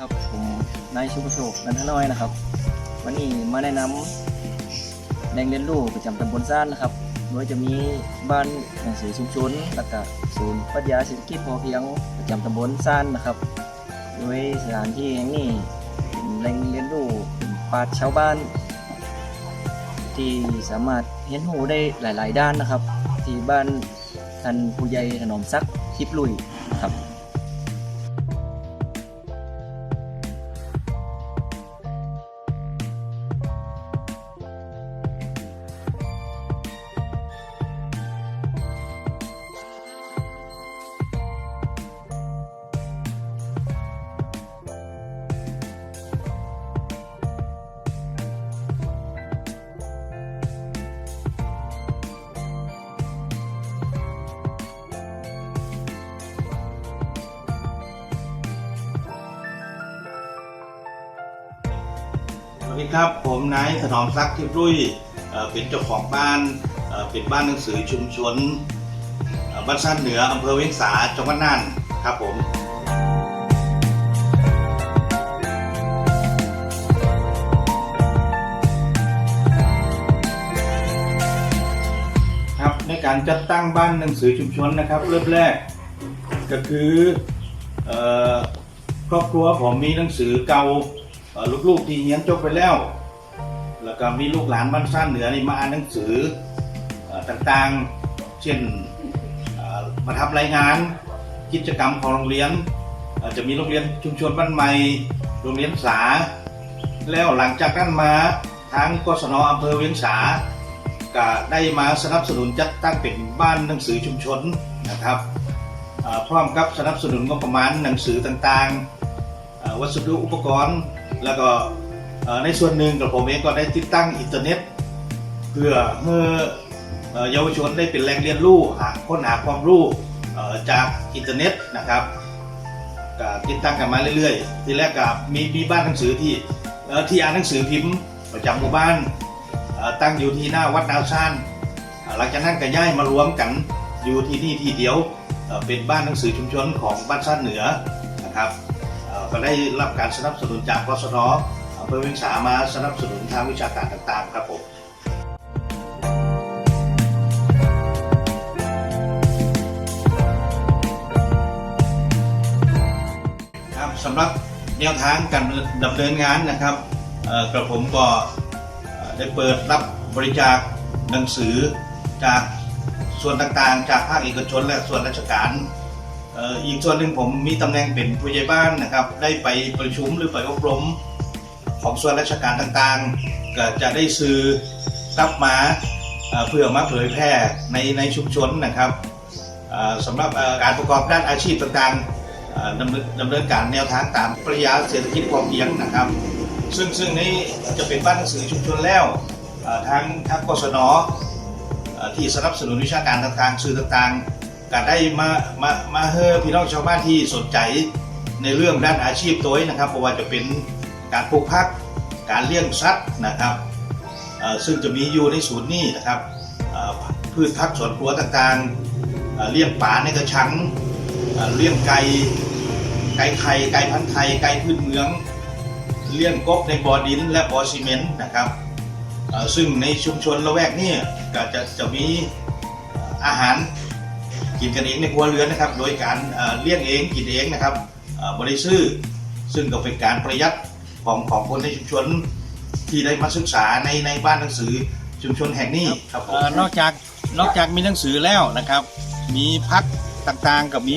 ครับผมนายชุกโชคนันทน้อยนะครับ วันนี้มาแนะนำแหล่งเรียนรู้ประจำตำบลซ่านนะครับ โดยจะมีบ้านหนังสือชุมชนแล้วก็ศูนย์ปรัชญาเศรษฐกิจพอเพียงประจำตำบลซ่านนะครับ โดยสถานที่แห่งนี้เป็นแหล่งเรียนรู้ปาชญ์ชาวบ้าน ที่สามารถเรียนรู้ได้หลาย ๆ ด้านนะครับ ที่บ้านท่านผู้ใหญ่ถนอมซักทิพย์ลุยครับ ดีครับ ผมนายถนอมซักทิพย์รุ่ยเป็นเจ้าของบ้านเป็นบ้านหนังสือชุมชนบ้านสั้นเหนืออำเภอเวียงสาจังหวัดน่านครับผมครับในการจัดตั้งบ้านหนังสือชุมชนนะครับ เริ่มแรก ก็คือครอบครัวผมมีหนังสือเก่า ลูกๆที่เรียนจบไปแล้ว แล้วก็มีลูกหลานบ้านซ่านเหนือนี่มาอ่านหนังสือต่างๆ เช่นมาทำรายงานกิจกรรมของโรงเรียนจะมีโรงเรียนชุมชนบ้านใหม่ โรงเรียนสา แล้วหลังจากนั้นมาทางกศนอำเภอเวียงสาก็ได้มาสนับสนุนจัดตั้งเป็นบ้านหนังสือชุมชนนะครับพร้อมกับสนับสนุนงบประมาณหนังสือต่างๆ วัสดุอุปกรณ์ แล้วก็ในส่วนหนึ่งกับผมเองก็ได้ติดตั้งอินเทอร์เน็ต เพื่อเมื่อเยาวชนได้เป็นแหล่งเรียนรู้หาค้นหาความรู้จากอินเทอร์เน็ตนะครับก็ติดตั้งกันมาเรื่อยๆ ทีแรกก็มีมีบ้านหนังสือที่ที่อ่านหนังสือพิมพ์ประจำหมู่บ้านตั้งอยู่ที่หน้าวัดดาวซ่านเอ่อหลังจากนั้นก็ย้ายมารวมกันอยู่ที่นี่ที่เดียวเป็นบ้านหนังสือชุมชนของบ้านซ่านเหนือนะครับ ก็ได้รับการสนับสนุนจากกศนอำเภอเวียงสามาสนับสนุนทางวิชาการต่างๆ ครับผมครับสำหรับแนวทางการดำเนินงานนะครับกระผมก็ได้เปิดรับบริจาคหนังสือจากส่วนต่างๆ จากภาคเอกชนและส่วนราชการ อีกส่วนหนึ่งผมมีตำแหน่งเป็นผู้ใหญ่บ้านนะครับ ได้ไปประชุมหรือไปอบรมของส่วนราชการต่างๆ ก็จะได้ซื้อกลับมาเพื่อมาเผยแพร่ในในชุมชนนะครับสำหรับการประกอบด้านอาชีพต่างๆดำเนินการแนวทางตามปรัชญาเศรษฐกิจพอเพียงนะครับ ซึ่งซึ่งนี้จะเป็นบ้านหนังสือชุมชนแล้วเอ่อทางทางกศนที่สนับสนุนวิชาการต่างๆสื่อต่างๆ ก็ได้มามามาเฮอพี่น้องชาวบ้านที่สนใจในเรื่องด้านอาชีพตัวนะครับเพราะว่าจะเป็นการปลูกผักการเลี้ยงสัตว์นะครับซึ่งจะมีอยู่ในศูนย์นี้นะครับพืชผักสวนครัวต่างๆเลี้ยงปลาในกระชังเลี้ยงไก่ไก่ไข่ไก่พันไทยไก่พื้นเมือง เลี้ยงกบในบ่อดินและบ่อซีเมนต์นะครับซึ่งในชุมชนละแวกนี้ก็จะจะมีอาหาร กินกันเองในครัวเรือนนะครับ โดยการเอ่อเลี้ยงเองกินเองนะครับเอ่อบริซื้อซึ่งก็เป็นการประหยัดของของคนในชุมชนที่ได้มาศึกษาในในบ้านหนังสือชุมชนแห่งนี้ครับผมเอ่อนอกจากนอกจากมีหนังสือแล้วนะครับ มีพักต่างๆกับมี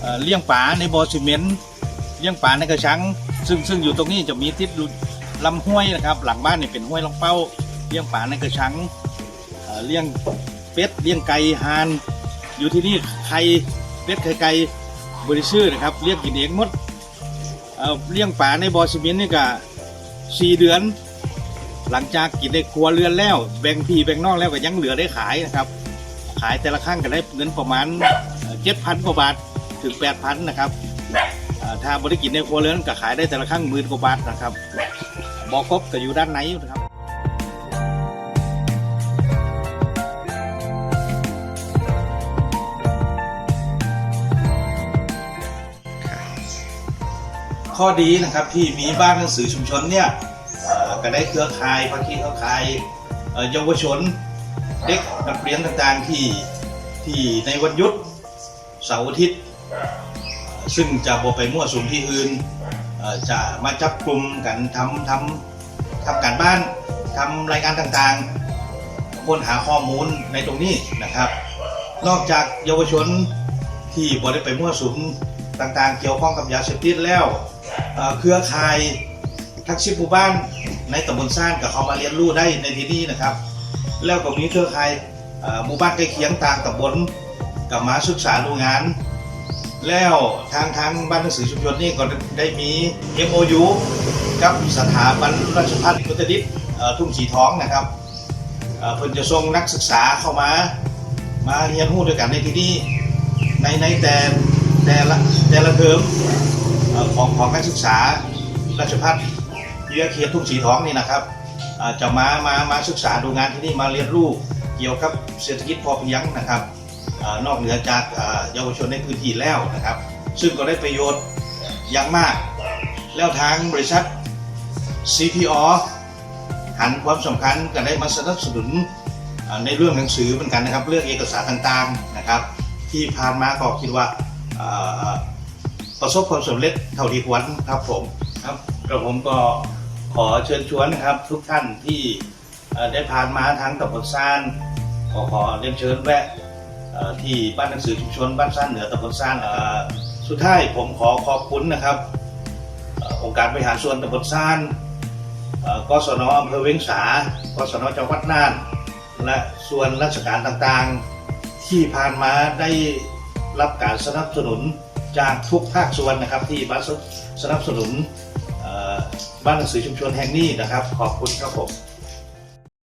เอ่อเลี้ยงป่าในบ่อซีเมนต์เลี้ยงป่าในกระชัง ซึ่งซึ่งอยู่ตรงนี้จะมีทิศลำห้วยนะครับ หลังบ้านเนี่ยเป็นห้วยลองเป้าเลี้ยงป่าในกระชังเอ่อเลี้ยงเป็ดเลี้ยงไก่ห่าน อยู่ที่นี่ไข่เป็ดไข่ไก่บริสุทธิ์นะครับเลี้ยงกินเองหมดเอ่อเลี้ยงป่าในบอซีเมนนี่ก็สี่เดือน หลังจากกินในครัวเรือนแล้ว แบ่งพี่แบ่งน้องแล้วก็ยังเหลือได้ขายนะครับ ขายแต่ละครั้งก็ได้เงินประมาณเจ็ดพันกว่าบาทถึงแปดพันนะครับถ้าบริกินในครัวเรือนก็ขายได้แต่ละครั้งหมื่นกว่าบาทนะครับบอกครบก็อยู่ด้านในนะครับ ข้อดีนะครับที่มีบ้านหนังสือชุมชนเนี่ยก็ได้เครือข่ายภาคีเครือข่ายเอ่อเยาวชนเด็กนักเรียนต่างๆที่ที่ในวันหยุดเสาร์อาทิตย์ ซึ่งจะบไปมั่วสุมที่อื่นจะมาจับกลุ่มกันทำทำทำการบ้านทำรายการต่างๆค้นหาข้อมูลในตรงนี้นะครับ นอกจากเยาวชนที่บ่ได้ไปมั่วสุมต่างๆ เกี่ยวข้องกับยาเสพติดแล้ว เครือข่ายทักษิบูบ้านในตำบลซ่านกับเขามาเรียนรู้ได้ในที่นี้นะครับ แล้วก็มีเครือข่ายหมู่บ้านใกล้เคียงต่างตำบลกับมาศึกษาดูงาน แล้วทางทางบ้านหนังสือชุมชนนี่ก็ได้มี MOU กับสถาบันราชภัฏพุทธดิษฐ์เอ่อทุ่งสีทองนะครับเพิ่นจะส่งนักศึกษาเข้ามา มาเรียนรู้ด้วยกันในที่นี้ในในแต่แต่ละแต่ละเทอม ของของการศึกษาราชภัฏวิทยาเขตทุ่งสีทองนี่นะครับจะมามามาศึกษาดูงานที่นี่มาเรียนรู้เกี่ยวกับเศรษฐกิจพอเพียงนะครับอนอกเหนือจากเยาวชนในพื้นที่แล้วนะครับ ซึ่งก็ได้ประโยชน์อย่างมาก แล้วทางบริษัท CPO หันความสำคัญก็ได้มาสนับสนุนในเรื่องหนังสือเหมือนกันนะครับ เรื่องเอกสารต่างๆนะครับ ที่ผ่านมาก็คิดว่า ประสบความสำเร็จเท่าที่ควรครับผมครับกระผมก็ขอเชิญชวนนะครับ ทุกท่านที่ได้ผ่านมาทางตำบลซ่านขอขอเรียนเชิญแวะที่บ้านหนังสือชุมชนบ้านซ่านเหนือตำบลซ่านสุดท้ายผมขอขอบคุณนะครับองค์การบริหารส่วนตำบลซ่านกศนอำเภอเวียงสากศนจังหวัดน่าน และส่วนราชการต่างๆ ที่ผ่านมาได้รับการสนับสนุน จากทุกภาคส่วนนะครับ ที่บัสนับสนุนบ้านหนังสือชุมชนแห่งนี้นะครับ ขอบคุณครับผม